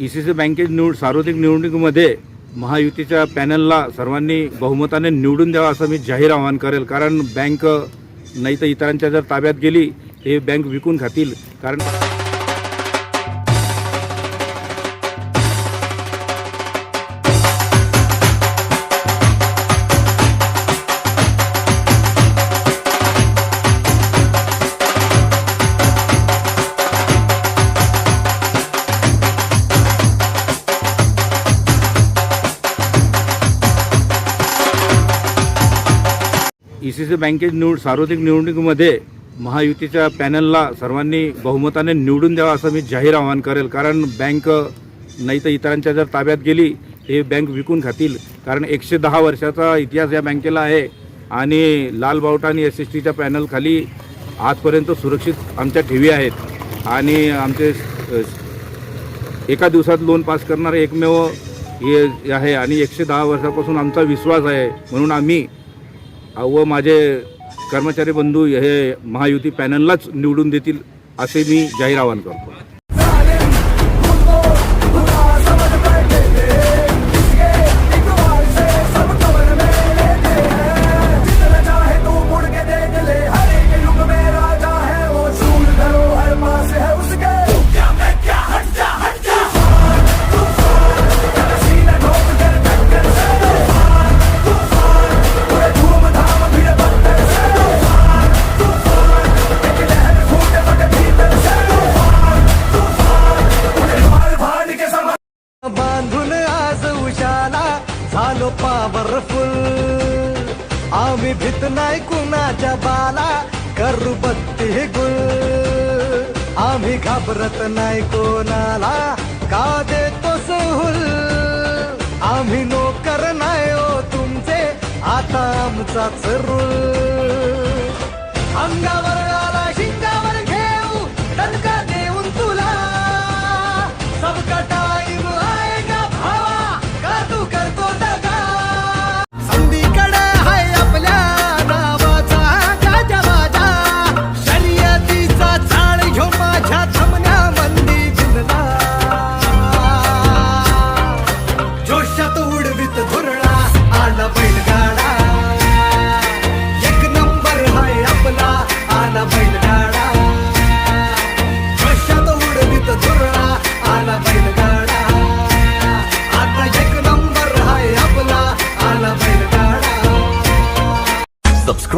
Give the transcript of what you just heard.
E C C बँकेत निवड सार्वत्रिक निवडणुकीमध्ये महायुतीच्या पॅनलला सर्वांनी बहुमताने निवडून द्यावा असं मी जाहीर आवाहन करेल. कारण बँक नाही तर इतरांच्या जर ताब्यात गेली हे बँक विकून खातील. कारण ई सी सी बँकेत निवड सार्वत्रिक निवडणुकीमध्ये महायुतीच्या पॅनलला सर्वांनी बहुमताने निवडून द्यावा असं मी जाहीर आवाहन करेल. कारण बँक नाही तर इतरांच्या जर ताब्यात गेली हे बँक विकून खातील. कारण एकशे दहा वर्षाचा इतिहास या बँकेला आहे. आणि लाल बावटा आणि एस एस टीच्या पॅनलखाली आजपर्यंत सुरक्षित आमच्या ठेवी आहेत. आणि आमचे एका दिवसात लोन पास करणारे एकमेव हे आहे. आणि एकशे दहा वर्षापासून आमचा विश्वास आहे. म्हणून आम्ही व माझे कर्मचारी बंधू हे महायुती पॅनललाच निवडून देतील असे मी जाहीर आवाहन करतो. बांधून आज उशाला झालो पॉवरफुल आम्ही भीत नाही कुणाच्या बाला करू बत्ती गुल. आम्ही घाबरत नाही कोणाला का देतो सहूल? आम्ही नोकर नाही हो तुमचे आता आमचाच रूल. अंगावर